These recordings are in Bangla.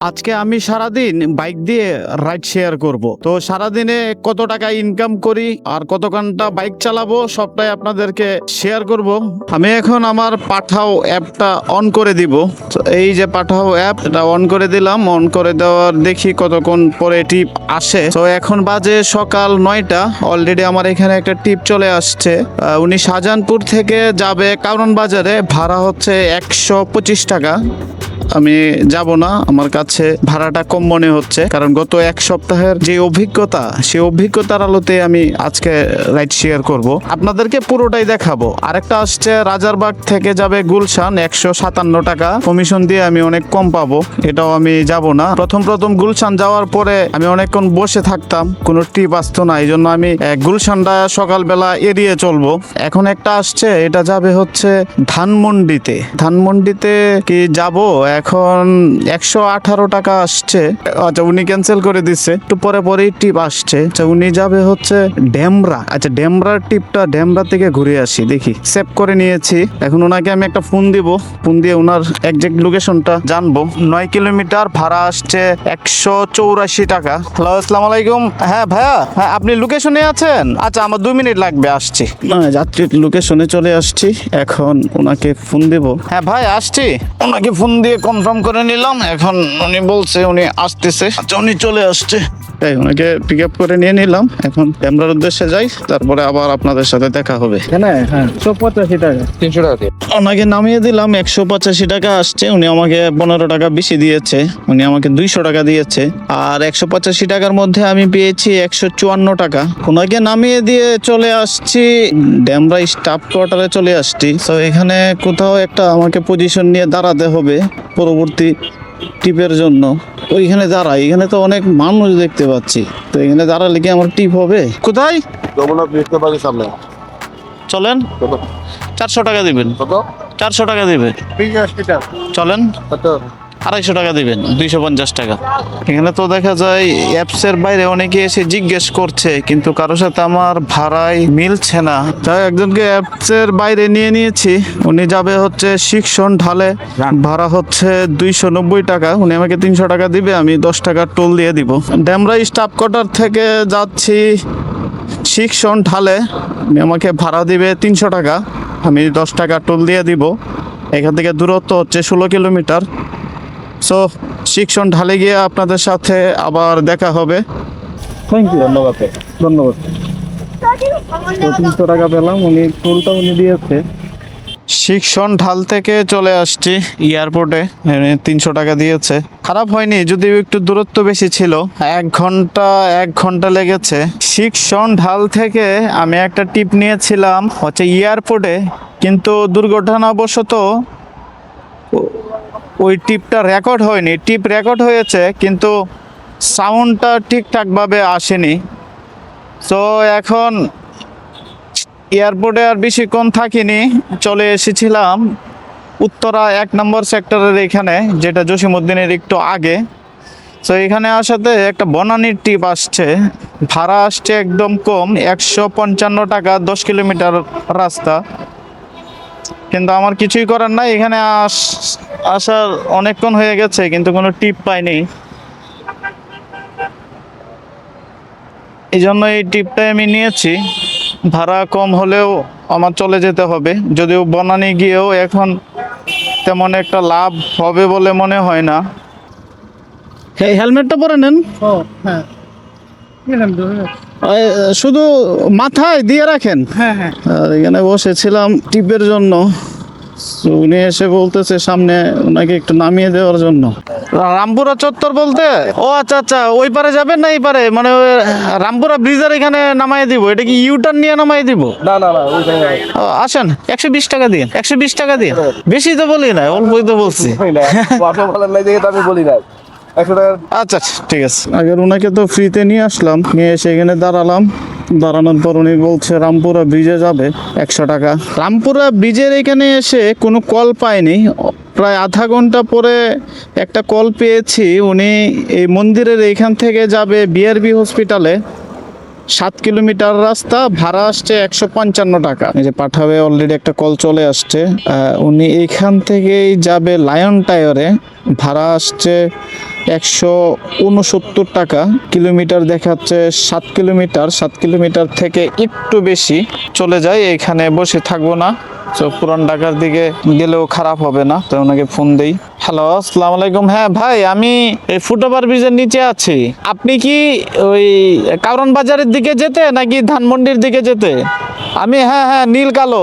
আজকে আমি সারাদিন বাইক দিয়ে রাইড শেয়ার করব। তো সারাদিনে কত টাকা ইনকাম করি আর কত ঘণ্টা বাইক চালাবো সবটাই আপনাদেরকে শেয়ার করব। আমি এখন আমার পাঠাও অ্যাপটা অন করে দিব। এই যে পাঠাও অ্যাপ, এটা অন করে দিলাম। অন করে দেওয়ার দেখি কতক্ষণ পরে টিপ আসে। তো এখন বাজে সকাল নয়টা। অলরেডি আমার এখানে একটা টিপ চলে আসছে। উনি শাহজাহানপুর থেকে যাবে কারণ বাজারে। ভাড়া হচ্ছে একশো পঁচিশ টাকা। আমি যাব না। আমার কাছে ভাড়াটা কম মনে হচ্ছে। কারণ গত এক সপ্তাহের যে অভিজ্ঞতা, সেই অভিজ্ঞতার আলোতে আমি আজকে রাইড শেয়ার করব। আপনাদেরকে পুরোটাই দেখাবো। আরেকটা আসছে, রাজারবাগ থেকে যাবে গুলশান, একশো সাতান্ন টাকা। কমিশন দিয়ে আমি অনেক কম পাবো। এটাও আমি যাব না। প্রথম প্রথম গুলশান যাওয়ার পরে আমি অনেকক্ষণ বসে থাকতাম। কোনো ট্রিপ আসতো না। এই জন্য আমি গুলশানটা সকালবেলা এড়িয়ে চলবো। এখন একটা আসছে, এটা যাবে হচ্ছে ধানমন্ডিতে। ধানমন্ডিতে কি যাব? এখন একশো আঠারো টাকা আসছে। আচ্ছা উনি ক্যান্সেল করে দিচ্ছে। একটু পরে পরেই টিপ আসছে। আচ্ছা উনি যাবে হচ্ছে ডেমরা। আচ্ছা ডেমরার টিপটা ডেমরা থেকে ঘুরে আসি দেখি। সেভ করে নিয়েছি। এখন ওনাকে আমি একটা ফোন দিব। ফোন দিয়ে ওনার একজ্যাক্ট লোকেশনটা জানব। নয় কিলোমিটার ভাড়া আসছে একশো চৌরাশি টাকা। হ্যালো আসসালামু আলাইকুম। হ্যাঁ ভাইয়া হ্যাঁ আপনি লোকেশনে আছেন? আচ্ছা আমার দুই মিনিট লাগবে আসছি। না যাত্রীর লোকেশনে চলে আসছি। এখন ওনাকে ফোন দেব। হ্যাঁ ভাই আসছি। ওনাকে ফোন দিয়ে কনফার্ম করে নিলাম। এখন উনি বলছে উনি আসতেছে। আচ্ছা উনি চলে আসছে। তাই ওনাকে পিক আপ করে নিয়ে নিলাম। এখন ক্যামেরার উদ্দেশ্যে যাই তারপরে আবার আপনাদের সাথে দেখা হবে। হ্যাঁ হ্যাঁ পঁচাশি টাকা। তিনশো টাকা ওনাকে নামিয়ে দিলাম একশো পঁচাশি টাকা আসছে। উনি আমাকে পনেরো টাকা বেশি দিয়েছে। উনি আমাকে দুইশো টাকা দিয়েছে। আর একশো পঁচাশি টাকার মধ্যে আমি পেয়েছি একশো চুয়ান্ন টাকা। ওনাকে নামিয়ে দিয়ে চলে আসছি। ড্যামরা স্টাফ কোয়ার্টারে চলে আসছি। তো এখানে কোথাও একটা আমাকে পজিশন নিয়ে দাঁড়াতে হবে। পরবর্তী টিপের জন্য। ওইখানে দাঁড়াই এখানে তো অনেক মানুষ দেখতে পাচ্ছি। তো এখানে দাঁড়ালে কি আমার টিপ হবে? কোথায়? সামনে। চলেন। চারশো টাকা দিবেন। কত? চারশো টাকা দিবেন চলেন। কত? আড়াইশো টাকা দিবেন দুইশো পঞ্চাশ টাকা। এখানে তো দেখা যায় অ্যাপসের বাইরে অনেকে এসে জিজ্ঞেস করছে কিন্তু কারোর সাথে আমার ভাড়ায় মিলছে না। তাই একজনকে অ্যাপসের বাইরে নিয়ে নিয়েছি উনি যাবে হচ্ছে শিক্ষণ ঢালে ভাড়া হচ্ছে দুইশো নব্বই টাকা উনি আমাকে তিনশো টাকা দিবে আমি দশ টাকা টোল দিয়ে দিব। ড্যামরা স্টাফ কোয়ার্টার থেকে যাচ্ছি শিক্ষণ ঢালে উনি আমাকে ভাড়া দিবে তিনশো টাকা আমি দশ টাকা টোল দিয়ে দিব। এখান থেকে দূরত্ব হচ্ছে ষোলো কিলোমিটার। সো শিক্ষণ ঢালে গিয়ে আপনাদের সাথে আবার দেখা হবে। থ্যাংক ইউ ধন্যবাদ। ধন্যবাদ। তো তিনশো টাকা পেলাম উনি ফুলটা উনি দিয়েছে। শিক্ষণ ঢাল থেকে চলে আসছি এয়ারপোর্টে তিনশো টাকা দিয়েছে। খারাপ হয়নি যদিও একটু দূরত্ব বেশি ছিল এক ঘণ্টা এক ঘণ্টা লেগেছে। শিক্ষণ ঢাল থেকে আমি একটা টিপ নিয়েছিলাম হচ্ছে এয়ারপোর্টে কিন্তু দুর্ঘটনাবশত ওই টিপটা রেকর্ড হয়নি। টিপ রেকর্ড হয়েছে, কিন্তু সাউন্ডটা ঠিকঠাকভাবে আসেনি। তো এখন এয়ারপোর্টে আর বেশিক্ষণ থাকিনি, চলে এসেছিলাম উত্তরা এক নম্বর সেক্টরের এখানে, যেটা জসিমুদ্দিনের একটু আগে। তো এখানে আসাতে একটা বনানির টিপ আসছে। ভাড়া আসছে একদম কম, একশো পঞ্চান্ন টাকা, দশ কিলোমিটার রাস্তা। কিন্তু আমার কিছুই করার নাই। এখানে আস আসার অনেকক্ষণ হয়ে গেছে কিন্তু কোনো টিপ পাইনি। এই জন্য এই টিপটাই আমি নিয়েছি। ভাড়া কম হলেও আমার চলে যেতে হবে। যদিও বনানি গিয়েও এখন তেমন একটা লাভ হবে বলে মনে হয় না। এই হেলমেটটা পরে নেন। ও হ্যাঁ। শুধু মাথায় দিয়ে রাখেন? হ্যাঁ হ্যাঁ। আর এখানে বসেছিলাম টিপের জন্য। উনি এসে বলতেছে সামনে ওনাকে একটু নামিয়ে দেওয়ার জন্য। রামপুরা চত্বর বলতে? ও আচ্ছা আচ্ছা ওই পারে যাবেন না এই পারে? মানে রামপুরা ব্রিজের এখানে নামাই দিব। এটা কি ইউটার্ন নিয়ে নামাই দিব? না না না আসেন একশো বিশ টাকা দিন একশো বিশ টাকা দিন বেশি তো বলি না অল্পই তো বলছি। নাই। আমি বলি না একশো টাকা আচ্ছা আচ্ছা, ঠিক আছে। আগের ওনাকে তো ফ্রিতে নিয়ে আসলাম নিয়ে এসে এখানে দাঁড়ালাম। দাঁড়ানোর পর উনি বলছে রামপুরা ব্রিজে যাবে একশো টাকা। রামপুরা ব্রিজের এখানে এসে কোনো কল পায়নি প্রায় আধা ঘণ্টা পরে একটা কল পেয়েছি। উনি এই মন্দিরের এইখান থেকে যাবে বিআরবি হসপিটালে সাত কিলোমিটার রাস্তা, ভাড়া আসছে একশো পঞ্চান্ন টাকা। এই যে পাঠাবে অলরেডি একটা কল চলে আসছে। উনি এখান থেকেই যাবে লায়ন টায়ারে ভাড়া আসছে একশো উনসত্তর টাকা। কিলোমিটার দেখাচ্ছে সাত কিলোমিটার। সাত কিলোমিটার থেকে একটু বেশি চলে যায়। এখানে বসে থাকব না। তো পুরান ঢাকার দিকে গেলেও খারাপ হবে না তো ওনাকে ফোন দেই। হ্যালো আসসালামু আলাইকুম। হ্যাঁ ভাই আমি এই ফুটওভার ব্রিজের নিচে আছি। আপনি কি ওই কারণ বাজারের দিকে যেতে নাকি ধানমন্ডির দিকে যেতে? আমি হ্যাঁ হ্যাঁ নীল কালো।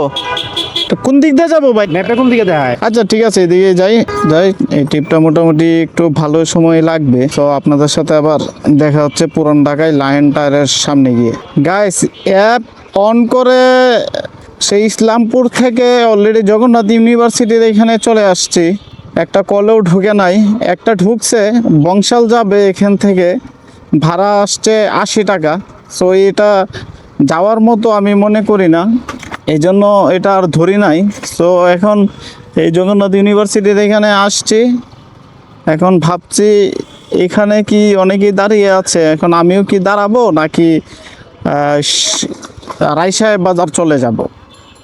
তো কোন দিক দিয়ে যাব ভাই? ম্যাপে কোন দিকে দেখায়? আচ্ছা ঠিক আছে এদিকে যাই। যাই এই ট্রিপটা মোটামুটি একটু ভালো সময় লাগবে। তো আপনাদের সাথে আবার দেখা হচ্ছে পুরান ঢাকায় লায়ন টায়ারের সামনে গিয়ে। গাইস অ্যাপ অন করে সেই ইসলামপুর থেকে অলরেডি জগন্নাথ ইউনিভার্সিটির এখানে চলে আসছি। একটা কলেও ঢুকে নাই একটা ঢুকছে বংশাল যাবে এখান থেকে। ভাড়া আসছে আশি টাকা। সো এটা যাওয়ার মতো আমি মনে করি না। এই জন্য এটা আর ধরি নাই। সো এখন এই জগন্নাথ ইউনিভার্সিটির এখানে আসছি। এখন ভাবছি এখানে কি অনেকেই দাঁড়িয়ে আছে? এখন আমিও কি দাঁড়াবো নাকি আহ, স- রায়সাহেব বাজার চলে যাব?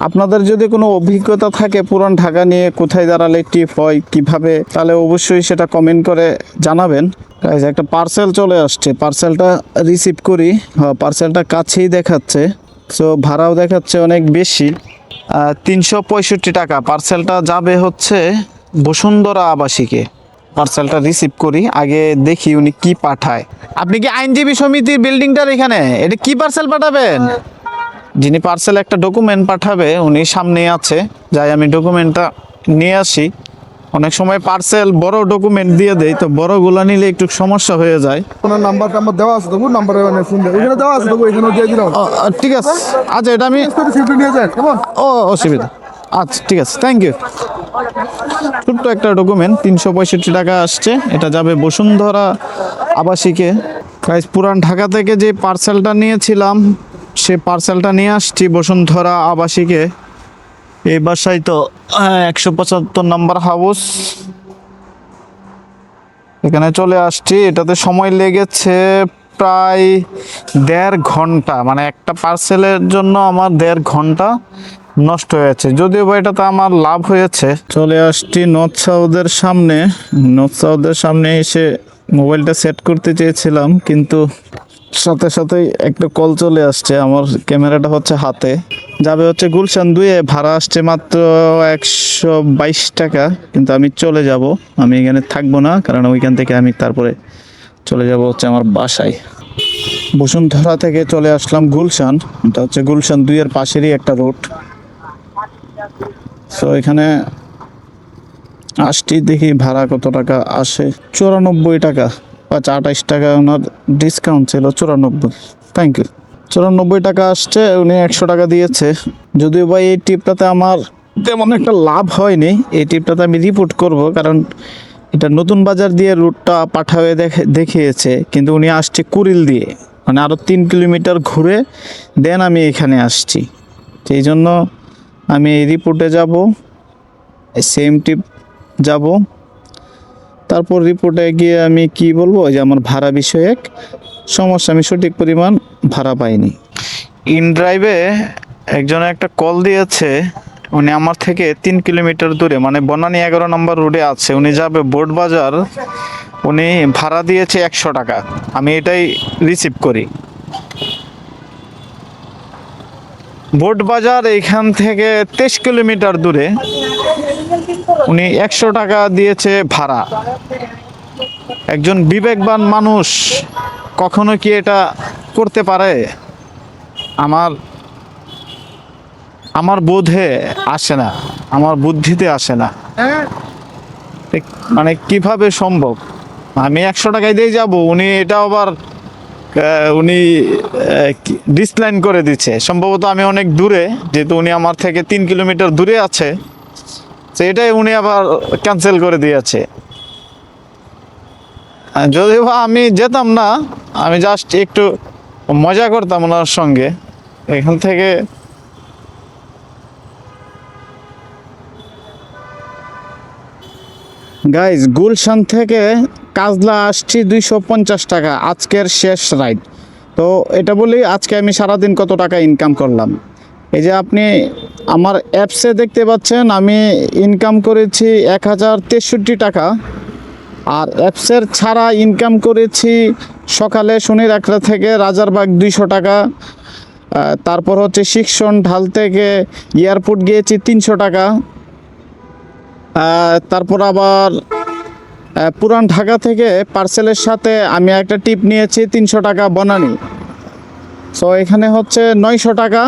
আপনাদের যদি কোনো অভিজ্ঞতা থাকে পুরান ঢাকা নিয়ে, কোথায় দাঁড়ালে টিপ হয়, কীভাবে, তাহলে অবশ্যই সেটা কমেন্ট করে জানাবেন। একটা পার্সেল চলে আসছে। পার্সেলটা রিসিভ করি। পার্সেলটা কাছেই দেখাচ্ছে। সো ভাড়াও দেখাচ্ছে অনেক বেশি। তিনশো পঁয়ষট্টি টাকা। পার্সেলটা যাবে হচ্ছে বসুন্ধরা আবাসিকে। পার্সেলটা রিসিভ করি। আগে দেখি উনি কি পাঠায়। আপনি কি আইনজীবী সমিতির বিল্ডিংটার এখানে? এটা কি পার্সেল পাঠাবেন? যিনি পার্সেল একটা ডকুমেন্ট পাঠাবে উনি সামনে আছে। যাই আমি ডকুমেন্টটা নিয়ে আসি। অনেক সময় পার্সেল বড় ডকুমেন্ট দিয়ে দেয় তো বড়গুলো নিলে একটু সমস্যা হয়ে যায়। ওনার নাম্বার টাম্বার দেওয়া আছে তবু নাম্বারে মানে ফোন দেয়। ওইখানে দেওয়া আছে তবু এখানে দিয়ে দিলাম। ঠিক আছে। আচ্ছা এটা আমি নিয়ে যান কেমন? ও অসুবিধা। আচ্ছা ঠিক আছে থ্যাংক ইউ ছোট্ট একটা ডকুমেন্ট তিনশো পঁয়ষট্টি টাকা আসছে। এটা যাবে বসুন্ধরা আবাসিকে। প্রাইস পুরান ঢাকা থেকে যে পার্সেলটা নিয়েছিলাম সে পার্সেলটা নিয়ে আসছি বসুন্ধরা আবাসিকে। এই বাসায় তো একশো পঁচাত্তর নম্বর হাউস। এখানে চলে আসছি। এটাতে সময় লেগেছে প্রায় দেড় ঘণ্টা। মানে একটা পার্সেলের জন্য আমার দেড় ঘণ্টা নষ্ট হয়েছে। যদিও বা এটাতে আমার লাভ হয়েছে। চলে আসছি নর্থ সাউথের সামনে। নর্থ সাউথের সামনে এসে মোবাইলটা সেট করতে চেয়েছিলাম, কিন্তু সাথে সাথেই একটা কল চলে আসছে, আমার ক্যামেরাটা হচ্ছে হাতে। যাবে হচ্ছে গুলশান দুয়ে ভাড়া আসছে মাত্র একশো বাইশ টাকা, কিন্তু আমি চলে যাব। আমি এখানে থাকব না, কারণ ওইখান থেকে আমি তারপরে চলে যাব হচ্ছে আমার বাসায়। বসুন্ধরা থেকে চলে আসলাম গুলশান, এটা হচ্ছে গুলশান দুইয়ের পাশেরই একটা রুট সো এখানে আসছি, দেখি ভাড়া কত টাকা আসে, চুরানব্বই টাকা। পাঁচ আঠাইশ টাকা ওনার ডিসকাউন্ট ছিল, চুরানব্বই। থ্যাংক ইউ চুরানব্বই টাকা আসছে, উনি একশো টাকা দিয়েছে। যদিও বা এই টিপটাতে আমার তেমন একটা লাভ হয়নি, এই টিপটাতে আমি রিপোর্ট করব, কারণ এটা নতুন বাজার দিয়ে রুটটা পাঠাবে দেখে, দেখিয়েছে। কিন্তু উনি আসছে কুরিল দিয়ে মানে আরও তিন কিলোমিটার ঘুরে, দেন আমি এখানে আসছি। সেই জন্য আমি এই রিপোর্টে যাব সেম টিপ যাব। তারপর রিপোর্টে গিয়ে আমি কি বলব? যে আমার ভাড়া বিষয়ক সমস্যা, আমি সঠিক পরিমাণ ভাড়া পাইনি। ইন ড্রাইভে একজন একটা কল দিয়েছে, উনি আমার থেকে তিন কিলোমিটার দূরে মানে বনানী এগারো নম্বর রোডে আছে, উনি যাবে বোর্ড বাজার, উনি ভাড়া দিয়েছে একশো টাকা। আমি এটাই রিসিভ করি। বোর্ড বাজার এইখান থেকে তেইশ কিলোমিটার দূরে। উনি একশো টাকা দিয়েছে ভাড়া। একজন বিবেকবান মানুষ কখনো কি এটা করতে পারে? আমার আমার বোধে আসে না, আমার বুদ্ধিতে আসে না। মানে কীভাবে সম্ভব? আমি একশো টাকায় দিয়ে যাব, উনি এটা আবার উনি ডিসলাইন করে দিচ্ছে। সম্ভবত আমি অনেক দূরে, যেহেতু উনি আমার থেকে তিন কিলোমিটার দূরে আছে। তো এটাই উনি আবার ক্যান্সেল করে দিয়েছে। যদি যদিও আমি যেতাম না, আমি জাস্ট একটু মজা করতাম ওনার সঙ্গে। এখান থেকে গাইজ গুলশান থেকে কাজলা আসছি দুইশো পঞ্চাশ টাকা, আজকের শেষ রাইড তো এটা বলি, আজকে আমি সারাদিন কত টাকা ইনকাম করলাম? এই যে আপনি আমার অ্যাপসে দেখতে পাচ্ছেন, আমি ইনকাম করেছি এক হাজার তেষট্টি টাকা। আর অ্যাপসের ছাড়া ইনকাম করেছি সকালে শনির একটা থেকে রাজারবাগ দুইশো টাকা। তারপর হচ্ছে শিক্ষণ ঢাল থেকে এয়ারপোর্ট গিয়েছি তিনশো টাকা। তারপর আবার পুরান ঢাকা থেকে পার্সেলের সাথে আমি একটা টিপ নিয়েছি, তিনশো টাকা বনানি। সো এখানে হচ্ছে নয়শো টাকা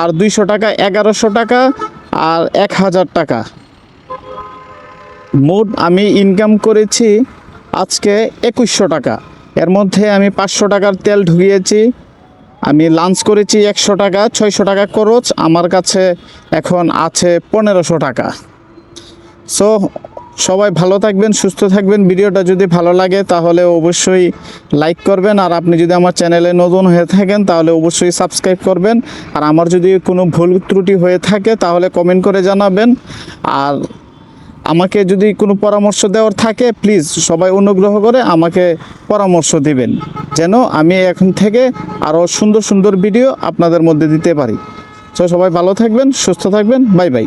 আর দুইশো টাকা, এগারোশো টাকা আর এক হাজার টাকা। মোট আমি ইনকাম করেছি আজকে একুশশো টাকা। এর মধ্যে আমি পাঁচশো টাকার তেল ঢুকিয়েছি, আমি লাঞ্চ করেছি একশো টাকা, ছয়শো টাকা খরচ, আমার কাছে এখন আছে পনেরোশো টাকা। সো সবাই ভালো থাকবেন, সুস্থ থাকবেন। ভিডিওটা যদি ভালো লাগে, তাহলে অবশ্যই লাইক করবেন। আর আপনি যদি আমার চ্যানেলে নতুন হয়ে থাকেন, তাহলে অবশ্যই সাবস্ক্রাইব করবেন। আর আমার যদি কোনো ভুল ত্রুটি হয়ে থাকে, তাহলে কমেন্ট করে জানাবেন। আর আমাকে যদি কোনো পরামর্শ দেওয়ার থাকে প্লিজ সবাই অনুগ্রহ করে আমাকে পরামর্শ দিবেন। যেন আমি এখন থেকে আরও সুন্দর সুন্দর ভিডিও আপনাদের মধ্যে দিতে পারি। তো সবাই ভালো থাকবেন, সুস্থ থাকবেন। Bye bye